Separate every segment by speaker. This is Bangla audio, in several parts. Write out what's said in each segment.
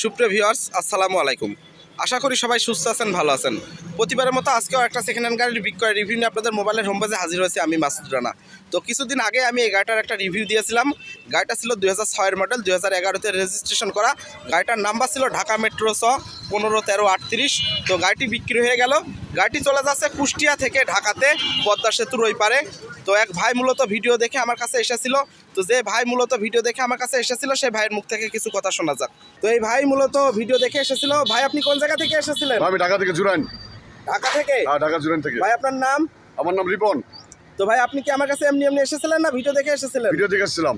Speaker 1: সুপ্রিয় ভিওয়ার্স আসসালামু আলাইকুম। আশা করি সবাই সুস্থ আছেন, ভালো আছেন। প্রতিবারের মতো আজকেও একটা সেকেন্ড হ্যান্ড গাড়ির বিক্রয় রিভিউ নিয়ে আপনাদের মোবাইলের হোম পেজে হাজির হয়েছে আমি মাসুদ রানা। তো কিছুদিন আগে আমি এই গাড়িটার একটা রিভিউ দিয়েছিলাম। গাড়িটা ছিল দু হাজার ছয়ের মডেল দু হাজার এগারোতে রেজিস্ট্রেশন করা। গাড়িটার নাম্বার ছিল ঢাকা মেট্রো ছ। পনেরো তেরো আটত্রিশ। তো গাড়িটি বিক্রি হয়ে গেল। গাড়িটি চলে যাচ্ছে কুষ্টিয়া থেকে ঢাকাতে পদ্মা সেতুর ওই পারে তো এক ভাই মূলত ভিডিও দেখে আমার কাছে এসেছিল। তো যে ভাই মূলত ভিডিও দেখে আমার কাছে এসেছিল সেই ভাইয়ের মুখ থেকে কিছু কথা শোনা যাক। তো এই ভাই মূলত ভিডিও দেখে এসেছিল। ভাই আপনি কোন জায়গা থেকে এসেছিলেন?
Speaker 2: আমি ঢাকা থেকে জুরাইন।
Speaker 1: ঢাকা থেকে?
Speaker 2: হ্যাঁ ঢাকা জুরাইন থেকে।
Speaker 1: ভাই আপনার নাম?
Speaker 2: আমার নাম রিপন।
Speaker 1: তো ভাই আপনি কি আমার কাছে এমনি এমনি এসেছিলেন না ভিডিও দেখে এসেছিলেন?
Speaker 2: ভিডিও দেখে এসেছিলাম।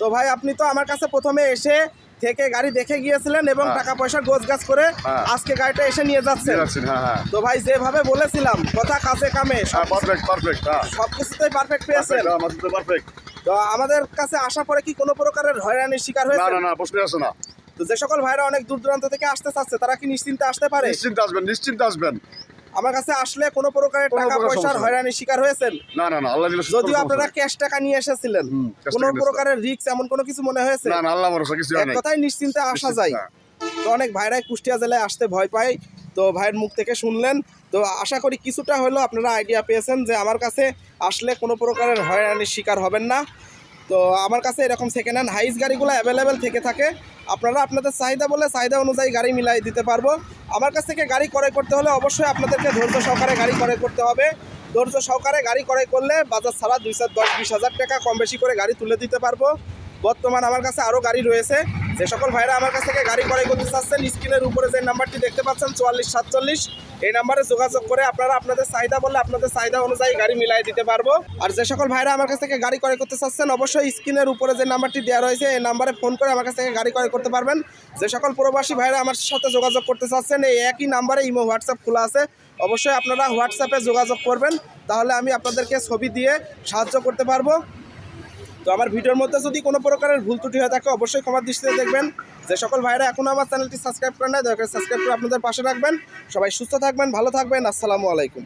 Speaker 1: তো ভাই আপনি তো আমার কাছে প্রথমে এসে থেকে গাড়ি দেখে গিয়েছিলেন এবং
Speaker 2: হ্যাঁ।
Speaker 1: টাকা পয়সা গোছ গাছ করে
Speaker 2: হ্যাঁ।
Speaker 1: আজকে গাড়িটা এসে নিয়ে যাচ্ছেন।
Speaker 2: যাচ্ছেন হ্যাঁ
Speaker 1: তো ভাই যেভাবে বলেছিলাম কথা কাছে কামে
Speaker 2: পারফেক্ট পারফেক্ট হ্যাঁ।
Speaker 1: সব কিছুতেই পারফেক্ট পেয়েছেন।
Speaker 2: পারফেক্ট
Speaker 1: তো আমাদের কাছে আসার পরে কি কোনো প্রকারের হয়রানির শিকার হয়েছে
Speaker 2: না না প্রশ্ন আসে না।
Speaker 1: তো যে সকল ভাইরা অনেক দূর দূরান্ত থেকে আসতে চাচ্ছে তারা কি নিশ্চিন্তে আসতে পারে?
Speaker 2: নিশ্চিন্তে আসবেন নিশ্চিন্ত আসবেন।
Speaker 1: আমার কাছে আসলে কোনো প্রকারের টাকা পয়সার। হয়রানির শিকার হয়েছেন?
Speaker 2: না না না আল্লাহ দিলে
Speaker 1: যদিও আপনারা ক্যাশ টাকা নিয়ে এসেছিলেন। কোনো প্রকারের রিস্ক এমন কোনো কিছু মনে হয়েছে?
Speaker 2: না না আল্লাহ ভরসা কিছু হয়
Speaker 1: কথায় নিশ্চিন্তে আসা যায়।
Speaker 2: হ্যাঁ।
Speaker 1: তো অনেক ভাইরাই কুষ্টিয়া জেলায় আসতে ভয় পায়। তো ভাইয়ের মুখ থেকে শুনলেন। তো আশা করি কিছুটা হলেও আপনারা আইডিয়া পেয়েছেন যে আমার কাছে আসলে কোনো প্রকারের হয়রানির শিকার হবেন না। তো আমার কাছে এরকম সেকেন্ড হ্যান্ড হাইস গাড়িগুলো অ্যাভেলেবেল থেকে থাকে। আপনারা আপনাদের চাহিদা বলে চাহিদা অনুযায়ী গাড়ি মিলাই দিতে পারব। আমার কাছ থেকে গাড়ি ক্রয় করতে হলে অবশ্যই আপনাদেরকে ধৈর্য সহকারে গাড়ি ক্রয় করতে হবে। ধৈর্য সহকারে গাড়ি ক্রয় করলে বাজার ছাড়া দুই দুইশো দশ বিশ হাজার টাকা কম বেশি করে গাড়ি তুলে দিতে পারব। বর্তমান আমার কাছে আরও গাড়ি রয়েছে। যে সকল ভাইরা আমার কাছ থেকে গাড়ি ক্রয় করতে চাচ্ছেন, স্ক্রিনের উপরে যে নাম্বারটি দেখতে পাচ্ছেন, চুয়াল্লিশ সাতচল্লিশ, এই নাম্বারে যোগাযোগ করে আপনারা আপনাদের চাহিদা বললে আপনাদের চাহিদা অনুযায়ী গাড়ি মিলাই দিতে পারব। আর যে সকল ভাইরা আমার কাছ থেকে গাড়ি ক্রয় করতে চাচ্ছেন, অবশ্যই স্ক্রিনের উপরে যে নাম্বারটি দেওয়া রয়েছে, এই নাম্বারে ফোন করে আমার কাছ থেকে গাড়ি ক্রয় করতে পারবেন। যে সকল প্রবাসী ভাইরা আমার সাথে যোগাযোগ করতে চাচ্ছেন, এই একই নাম্বারে ইমো, হোয়াটসঅ্যাপ খোলা আছে। অবশ্যই আপনারা হোয়াটসঅ্যাপে যোগাযোগ করবেন, তাহলে আমি আপনাদেরকে ছবি দিয়ে সাহায্য করতে পারব। তো আমার ভিডিওর মধ্যে যদি কোনো প্রকারের ভুল ত্রুটি হয়ে থাকে, অবশ্যই ক্ষমার দৃষ্টিতে দেখবেন। যে সকল ভাইরা এখনও আমার চ্যানেলটি সাবস্ক্রাইব করে না দয়া করে সাবস্ক্রাইব করে আপনাদের পাশে রাখবেন। সবাই সুস্থ থাকবেন, ভালো থাকবেন। আসসালামু আলাইকুম।